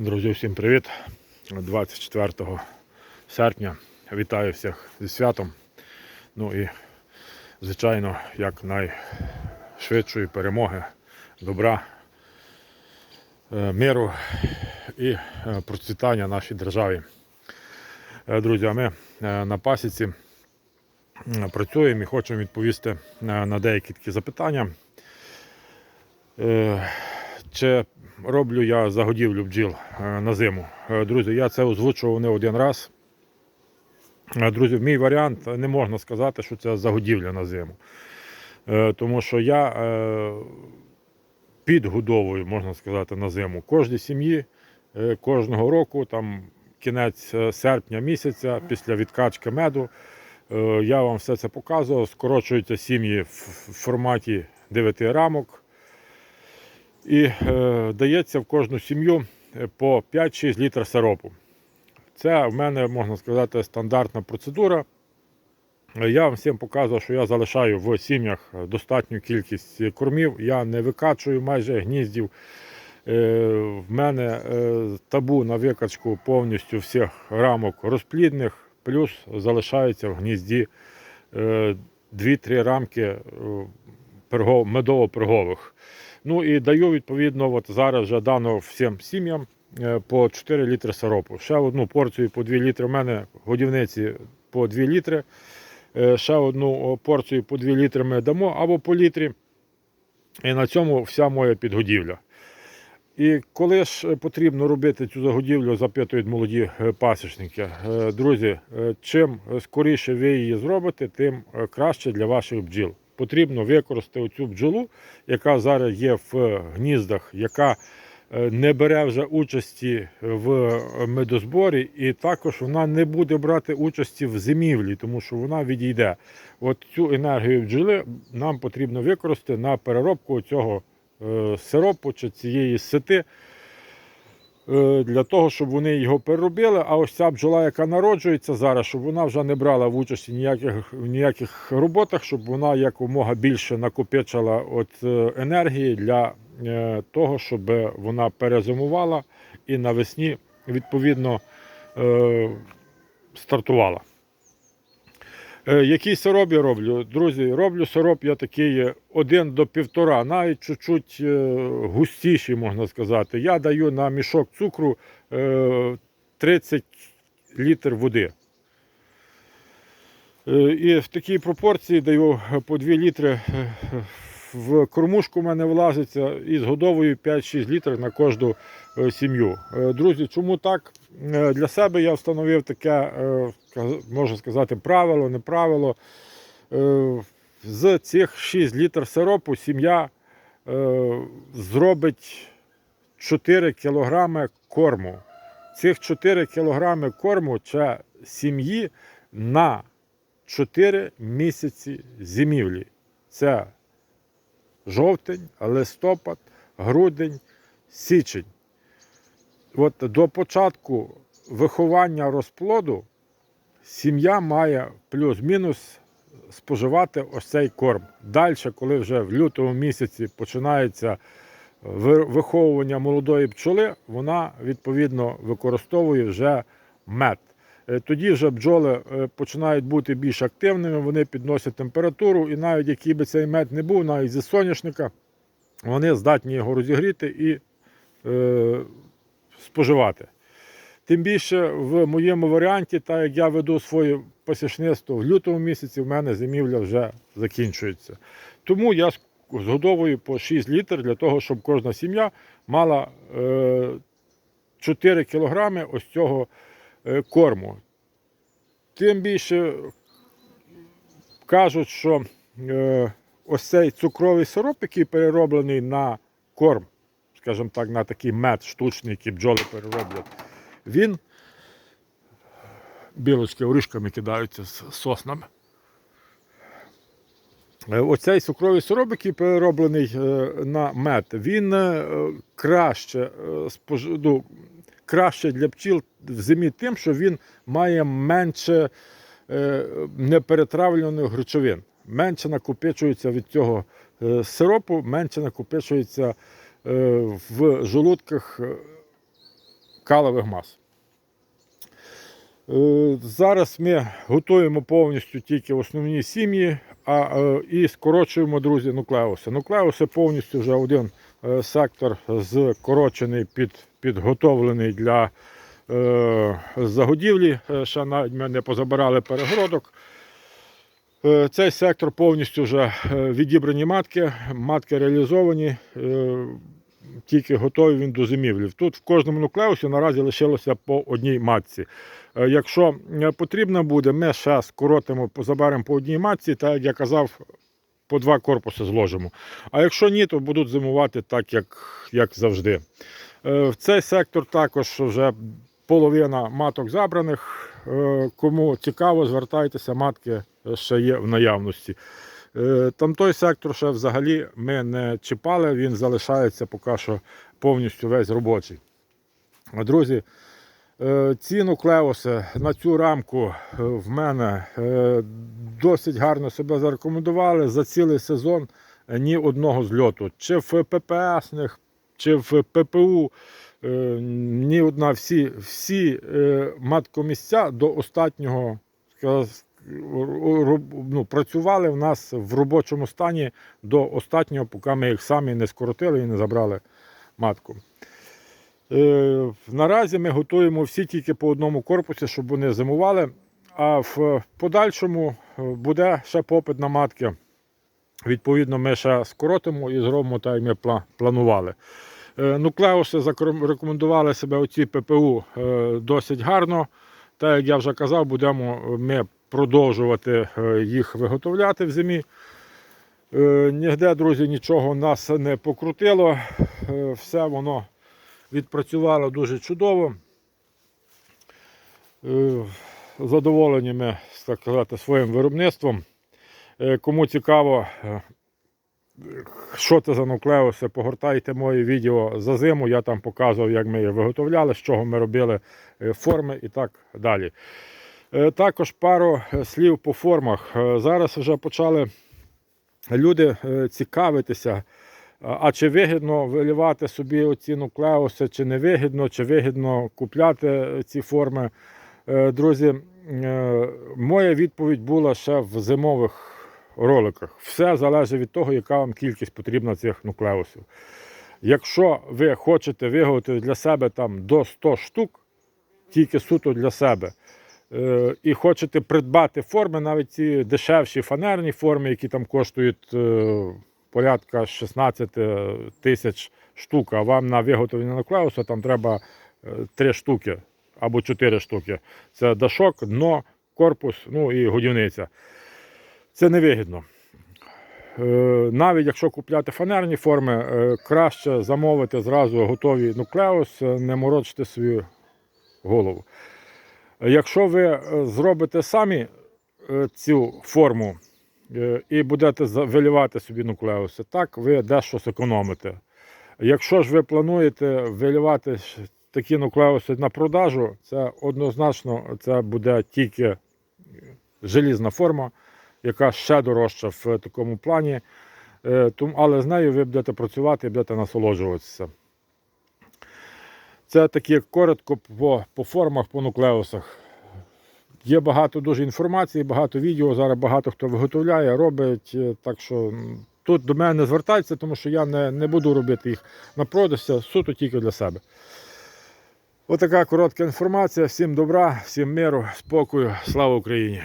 Друзі, всім привіт! 24 серпня. Вітаю всіх зі святом. Ну і, звичайно, як найшвидшої перемоги, добра, е, миру і е, процвітання нашій державі. Е, Друзі, а ми на пасіці працюємо і хочемо відповісти на деякі такі запитання. Чи роблю я загодівлю бджіл е, на зиму? Е, Друзі, я це озвучував не один раз. Е, Друзі, мій варіант не можна сказати, що це загодівля на зиму. Тому що я підгодовую, можна сказати, на зиму. Кожній сім'ї кожного року, там кінець серпня місяця, після відкачки меду, я вам все це показував. Скорочуються сім'ї в форматі 9 рамок. І е, дається в кожну сім'ю е, по 5-6 літрів сиропу. Це в мене, можна сказати, стандартна процедура. Е, Я вам всім показував, що я залишаю в сім'ях достатню кількість кормів. Я не викачую майже гніздів. Е, В мене е, табу на викачку повністю всіх рамок розплідних, плюс залишаються в гнізді е, 2-3 рамки е, медово-пергових. Ну і даю відповідно, от зараз вже дано всім сім'ям е, по 4 літри сиропу. Ще одну порцію по 2 літри. У мене годівниці по 2 літри. Е, Ще одну порцію по 2 літри ми дамо або по літрі. І на цьому вся моя підгодівля. І коли ж е, потрібно робити цю загодівлю, запитують молоді пасічники. Друзі, чим скоріше ви її зробите, тим краще для ваших бджіл. Потрібно використати цю бджолу, яка зараз є в гніздах, яка е, не бере вже участі в медозборі, і також вона не буде брати участі в зимівлі, тому що вона відійде. От цю енергію бджоли нам потрібно використати на переробку цього е, сиропу чи цієї сити. Е, Для того, щоб вони його переробили, а ось ця бджола, яка народжується зараз, щоб вона вже не брала в участі ніяких, в ніяких роботах, щоб вона якомога більше накопичила от е, енергії для е, того, щоб вона перезимувала і навесні відповідно стартувала. Е, Який сироп я роблю? Друзі, роблю сироп я такий 1 до 1,5, навіть чуть-чуть е, густіший, можна сказати. Я даю на мішок цукру е, 30 літр води. Е, І в такій пропорції даю по 2 літри е, в кормушку в мене влазиться і з годовою 5-6 літрів на кожну е, сім'ю. Е, Друзі, чому так? Е, Для себе я встановив таке, е, можна сказати, правило, не правило. Е, З цих 6 літрів сиропу сім'я зробить 4 кілограми корму. Цих 4 кілограми корму це сім'ї на 4 місяці зимівлі. Це жовтень, листопад, грудень, січень. От до початку виховання розплоду сім'я має плюс-мінус споживати ось цей корм. Далі, коли вже в лютому місяці починається виховування молодої пчоли, вона відповідно використовує вже мед. Е, Тоді вже бджоли е, починають бути більш активними, вони підносять температуру, і навіть який би цей мед не був, навіть зі соняшника, вони здатні його розігріти і е, споживати. Тим більше в моєму варіанті, так як я веду своє посічництво в лютому місяці, в мене зимівля вже закінчується. Тому я згодовую по 6 літрів для того, щоб кожна сім'я мала е, 4 кілограми ось цього е, корму. Тим більше кажуть, що е, ось цей цукровий сироп, який перероблений на корм, скажімо так, на такий мед штучний, який бджоли перероблять, він білочки орішками кидаються з соснами. Е, Оцей цукровий сироп, який перероблений е, на мед, він е, краще, ну, краще для пчіл в зимі тим, що він має менше неперетравлених речовин. Менше накопичується від цього сиропу, менше накопичується в желудках е, калових мас. Е, Зараз ми готуємо повністю тільки основні сім'ї, а е, і скорочуємо, друзі, нуклеуси. Нуклеуси повністю вже один е, сектор скорочений, під, підготовлений для е, загодівлі. Е, Ще навіть ми не позабирали перегородок. Е, Цей сектор повністю вже е, відібрані матки, матки реалізовані, е, тільки готові він до зимівлі. Тут в кожному нуклеусі наразі лишилося по одній матці. Е, Якщо е, потрібно буде, ми ще скоротимо, заберемо по одній матці, так як я казав, по два корпуси зложимо. А якщо ні, то будуть зимувати так, як, як завжди. Е, В цей сектор також вже половина маток забраних. Кому цікаво, звертайтеся, матки ще є в наявності. Е, Там той сектор ще взагалі ми не чіпали, він залишається поки що повністю весь робочий. Друзі, е, ці нуклеуси на цю рамку е, в мене досить гарно себе зарекомендували за цілий сезон ні одного зльоту. Чи в ППСних, чи в ППУ. Ні одна всі, всі маткомісця до останнього ну, працювали в нас в робочому стані до останнього, поки ми їх самі не скоротили і не забрали матку. Е, наразі ми готуємо всі тільки по одному корпусі, щоб вони зимували. А в подальшому е, буде ще попит на матки. Відповідно, ми ще скоротимо і зробимо так, як ми планували. Е, Нуклеуси рекомендували себе оці ППУ е, досить гарно. Так як я вже казав, будемо ми продовжувати е, їх виготовляти в зимі. Е, Ніде, друзі, нічого нас не покрутило. Е, Все воно відпрацювало дуже чудово. Задоволені ми, так сказати, своїм виробництвом. Кому цікаво, що це за нуклеуси, погортайте моє відео за зиму. Я там показував, як ми їх виготовляли, з чого ми робили форми і так далі. Е, Також пару е, слів по формах. Е, Зараз вже почали люди цікавитися, а чи вигідно вилівати собі оці нуклеуси, чи не вигідно, чи вигідно купляти ці форми. Друзі, моя відповідь була ще в зимових роликах. Все залежить від того, яка вам кількість потрібна цих нуклеусів. Якщо ви хочете виготовити для себе там до 100 штук, тільки суто для себе, і хочете придбати форми, навіть ці дешевші фанерні форми, які там коштують е, порядка 16 тисяч штук, а вам на виготовлення нуклеуса там треба 3 штуки або 4 штуки. Це дашок, дно, корпус, ну і годівниця. Це невигідно. Е, Навіть якщо купляти фанерні форми, е, краще замовити зразу готові нуклеус, е, не морочити свою голову. Якщо ви е, зробите самі е, цю форму е, і будете вилівати собі нуклеуси, так ви дещо зекономите. Якщо ж ви плануєте вилівати такі нуклеуси на продажу, це однозначно це буде тільки желізна форма, яка ще дорожча в такому плані. Але з нею ви будете працювати і будете насолоджуватися. Це такі коротко по, по формах, по нуклеусах. Є багато дуже інформації, багато відео. Зараз багато хто виготовляє, робить. е, Так що тут до мене не звертайтеся, тому що я не, не буду робити їх на продаж, суто тільки для себе. Отака коротка інформація. Всім добра, всім миру, спокою, слава Україні!